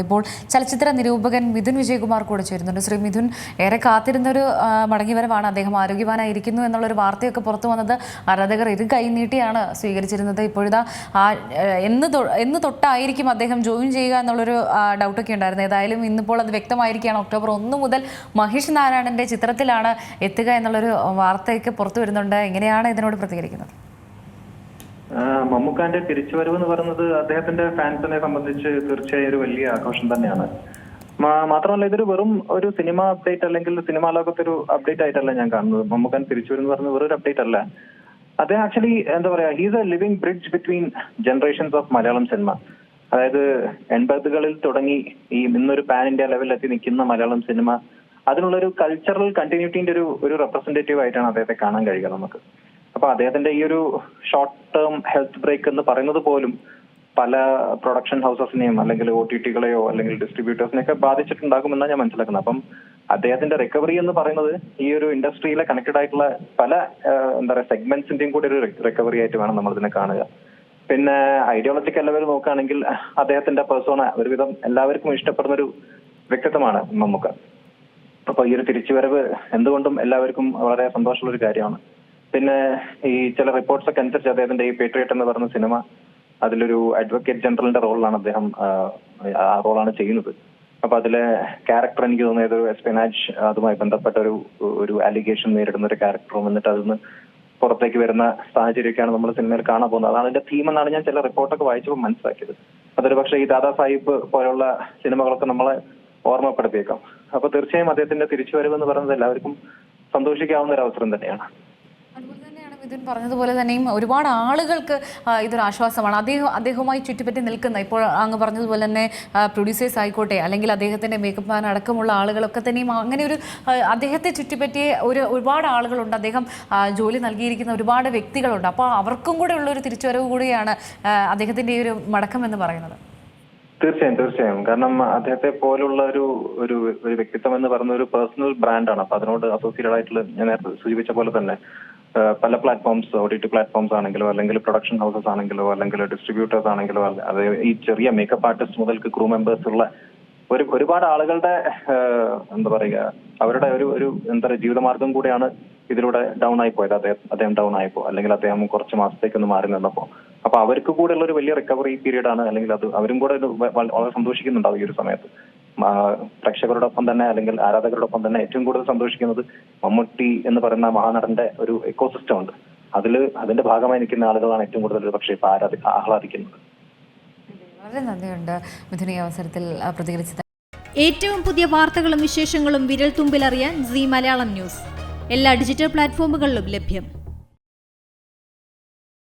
ഇപ്പോൾ ചലച്ചിത്ര നിരൂപകൻ മിഥുൻ വിജയകുമാർ കൂടെ ചേരുന്നുണ്ട്. ശ്രീ മിഥുൻ ഏറെ കാത്തിരുന്നൊരു മടങ്ങിവരവാണ് അദ്ദേഹം ആരോഗ്യവാനായിരിക്കുന്നു എന്നുള്ളൊരു വാർത്തയൊക്കെ പുറത്തു വന്നത് ആരാധകർ ഇരു കൈനീട്ടിയാണ് സ്വീകരിച്ചിരുന്നത്. ഇപ്പോഴിതാ എന്ന് എന്ന് തൊട്ടായിരിക്കും അദ്ദേഹം ജോയിൻ ചെയ്യുക എന്നുള്ളൊരു ഡൗട്ടൊക്കെ ഉണ്ടായിരുന്നു. ഏതായാലും ഇന്നിപ്പോൾ അത് വ്യക്തമായിരിക്കുകയാണ്. ഒക്ടോബർ ഒന്ന് മുതൽ മഹേഷ് നാരായണന്റെ ചിത്രത്തിലാണ് എത്തുക എന്നുള്ളൊരു വാർത്തയൊക്കെ പുറത്തു വരുന്നുണ്ട്. എങ്ങനെയാണ് ഇതിനോട് പ്രതികരിക്കുന്നത്? മമ്മൂക്കാന്റെ തിരിച്ചുവരവ് എന്ന് പറയുന്നത് അദ്ദേഹത്തിന്റെ ഫാൻസിനെ സംബന്ധിച്ച് തീർച്ചയായും ഒരു വലിയ ആഘോഷം തന്നെയാണ്. മാത്രമല്ല ഇതൊരു വെറും ഒരു സിനിമ അപ്ഡേറ്റ് അല്ലെങ്കിൽ സിനിമാ ലോകത്തൊരു അപ്ഡേറ്റ് ആയിട്ടല്ല ഞാൻ കാണുന്നത്. മമ്മൂക്കാൻ തിരിച്ചുവരും എന്ന് പറയുന്നത് വെറൊരു അപ്ഡേറ്റ് അല്ല. അദ്ദേഹം ആക്ച്വലി എന്താ പറയാ he's a living bridge between generations of Malayalam cinema അതായത് എൺപതുകളിൽ തുടങ്ങി ഈ ഇന്നൊരു പാൻ ഇന്ത്യ ലെവലിൽ എത്തി നിൽക്കുന്ന മലയാളം സിനിമ അതിനുള്ളൊരു കൾച്ചറൽ കണ്ടിന്യൂറ്റിന്റെ ഒരു ഒരു റെപ്രസെന്റേറ്റീവ് ആയിട്ടാണ് അദ്ദേഹത്തെ കാണാൻ കഴിയുക നമുക്ക്. അപ്പൊ അദ്ദേഹത്തിന്റെ ഈ ഒരു ഷോർട്ട് ടേം ഹെൽത്ത് ബ്രേക്ക് എന്ന് പറയുന്നത് പോലും പല പ്രൊഡക്ഷൻ ഹൗസസിനെയും അല്ലെങ്കിൽ ഒ ടി ടികളെയോ അല്ലെങ്കിൽ ഡിസ്ട്രിബ്യൂട്ടേഴ്സിനെയൊക്കെ ബാധിച്ചിട്ടുണ്ടാകുമെന്നാണ് ഞാൻ മനസ്സിലാക്കുന്നത്. അപ്പം അദ്ദേഹത്തിന്റെ റിക്കവറി എന്ന് പറയുന്നത് ഈ ഒരു ഇൻഡസ്ട്രിയിലെ കണക്റ്റഡ് ആയിട്ടുള്ള പല എന്താ പറയുക സെഗ്മെന്റ്സിന്റെയും കൂടി ഒരു റിക്കവറി ആയിട്ട് വേണം നമ്മൾ ഇതിനെ കാണുക. പിന്നെ ഐഡിയോളജിക്കൽ ലെവൽ നോക്കുകയാണെങ്കിൽ അദ്ദേഹത്തിന്റെ പേഴ്സോണ ഒരുവിധം എല്ലാവർക്കും ഇഷ്ടപ്പെടുന്ന ഒരു വ്യക്തിത്വമാണ് മമ്മൂക്ക. അപ്പൊ ഈ ഒരു തിരിച്ചുവരവ് എന്തുകൊണ്ടും എല്ലാവർക്കും വളരെ സന്തോഷമുള്ള ഒരു കാര്യമാണ്. പിന്നെ ഈ ചില റിപ്പോർട്ട്സ് ഒക്കെ അനുസരിച്ച് അദ്ദേഹത്തിന്റെ ഈ പേട്രിയറ്റ് എന്ന് പറഞ്ഞ സിനിമ അതിലൊരു അഡ്വക്കേറ്റ് ജനറലിന്റെ റോളിലാണ് അദ്ദേഹം ആ, റോളാണ് ചെയ്യുന്നത്. അപ്പൊ അതിലെ ക്യാരക്ടർ എനിക്ക് തോന്നിയത് ഒരു എസ്പെനാജ് അതുമായി ബന്ധപ്പെട്ട ഒരു ഒരു അലിഗേഷൻ നേരിടുന്ന ഒരു ക്യാരക്ടറും എന്നിട്ട് അതിൽ പുറത്തേക്ക് വരുന്ന സാഹചര്യമൊക്കെയാണ് നമ്മൾ സിനിമയിൽ കാണാൻ പോകുന്നത്. അതാണ് അതിന്റെ തീം എന്നാണ് ഞാൻ ചില റിപ്പോർട്ടൊക്കെ വായിച്ചപ്പോൾ മനസ്സിലാക്കിയത്. അതൊരു പക്ഷേ ഈ ദാദാ സാഹിബ് പോലുള്ള സിനിമകളൊക്കെ നമ്മളെ ഓർമ്മപ്പെടുത്തിയേക്കാം. അപ്പൊ തീർച്ചയായും അദ്ദേഹത്തിന്റെ തിരിച്ചുവരവ് എന്ന് പറയുന്നത് എല്ലാവർക്കും സന്തോഷിക്കാവുന്ന ഒരു അവസരം തന്നെയാണ്. മിഥുൻ പറഞ്ഞതുപോലെ തന്നെയും ഒരുപാട് ആളുകൾക്ക് ഇതൊരു ആശ്വാസമാണ്. അദ്ദേഹം അദ്ദേഹവുമായി ചുറ്റിപ്പറ്റി നിൽക്കുന്ന ഇപ്പോൾ അങ്ങ് പറഞ്ഞതുപോലെ തന്നെ പ്രൊഡ്യൂസേഴ്സ് ആയിക്കോട്ടെ അല്ലെങ്കിൽ അദ്ദേഹത്തിന്റെ മേക്കപ്പ് മാൻ അടക്കമുള്ള ആളുകളൊക്കെ തന്നെയും അങ്ങനെ ഒരു അദ്ദേഹത്തെ ചുറ്റിപ്പറ്റിയ ഒരു ഒരുപാട് ആളുകളുണ്ട്. അദ്ദേഹം ജോലി നൽകിയിരിക്കുന്ന ഒരുപാട് വ്യക്തികളുണ്ട്. അപ്പോൾ അവർക്കും കൂടെ ഉള്ള ഒരു തിരിച്ചുവരവ് കൂടിയാണ് അദ്ദേഹത്തിന്റെ ഈ ഒരു മടക്കം എന്ന് പറയുന്നത്. തീർച്ചയായും തീർച്ചയായും. കാരണം അദ്ദേഹത്തെ പോലുള്ള ഒരു ഒരു ഒരു വ്യക്തിത്വം എന്ന് പറയുന്ന ഒരു പേഴ്സണൽ ബ്രാൻഡാണ് അപ്പൊ അതിനോട് അസോസിയേറ്റഡ് ആയിട്ടുള്ള ഞാൻ നേരത്തെ സൂചിപ്പിച്ച പോലെ തന്നെ പല platforms O T T platforms ആണെങ്കിലോ അല്ലെങ്കിൽ പ്രൊഡക്ഷൻ ഹൗസസ് ആണെങ്കിലോ അല്ലെങ്കിൽ ഡിസ്ട്രിബ്യൂട്ടേഴ്സ് ആണെങ്കിലോ അല്ല- അത് ഈ ചെറിയ മേക്കപ്പ് ആർട്ടിസ്റ്റ് മുതൽക്ക് ക്രൂ മെമ്പേഴ്സ് ഉള്ള ഒരു ഒരുപാട് ആളുകളുടെ എന്താ പറയുക അവരുടെ ഒരു ഒരു എന്താ പറയുക ജീവിതമാർഗം കൂടെയാണ് ഇതിലൂടെ ഡൗൺ ആയി പോയത്. അദ്ദേഹം അദ്ദേഹം ഡൗൺ ആയപ്പോ അല്ലെങ്കിൽ അദ്ദേഹം കുറച്ച് മാസത്തേക്ക് ഒന്ന് മാറി നിന്നപ്പോ അപ്പൊ അവർക്ക് കൂടെ ഉള്ള ഒരു വലിയ റിക്കവറി പീരീഡ് ആണ് അല്ലെങ്കിൽ അത് അവരും കൂടെ വളരെ സന്തോഷിക്കുന്നുണ്ടാവും ഈ ഒരു സമയത്ത്. പ്രേക്ഷകരോടൊപ്പം തന്നെ അല്ലെങ്കിൽ ആരാധകരോടൊപ്പം തന്നെ ഏറ്റവും കൂടുതൽ സന്തോഷിക്കുന്നത് മമ്മൂട്ടി എന്ന് പറയുന്ന മഹാനടന്റെ ഒരു എക്കോസിസ്റ്റം ഉണ്ട്. അതിൽ അതിന്റെ ഭാഗമായി നിൽക്കുന്ന ആളുകളാണ് ഏറ്റവും കൂടുതൽ പക്ഷേ ഇപ്പൊ ആരാധി ആഹ്ലാദിക്കുന്നത്. വളരെ നന്ദിയുണ്ട് മിഥുൻ ഈ അവസരത്തിൽ പ്രതികരിച്ചത്. ഏറ്റവും പുതിയ വാർത്തകളും വിശേഷങ്ങളും വിരൽ തുമ്പിലറിയാൻ സി മലയാളം ന്യൂസ്. എല്ലാ ഡിജിറ്റൽ പ്ലാറ്റ്ഫോമുകളിലും ലഭ്യം.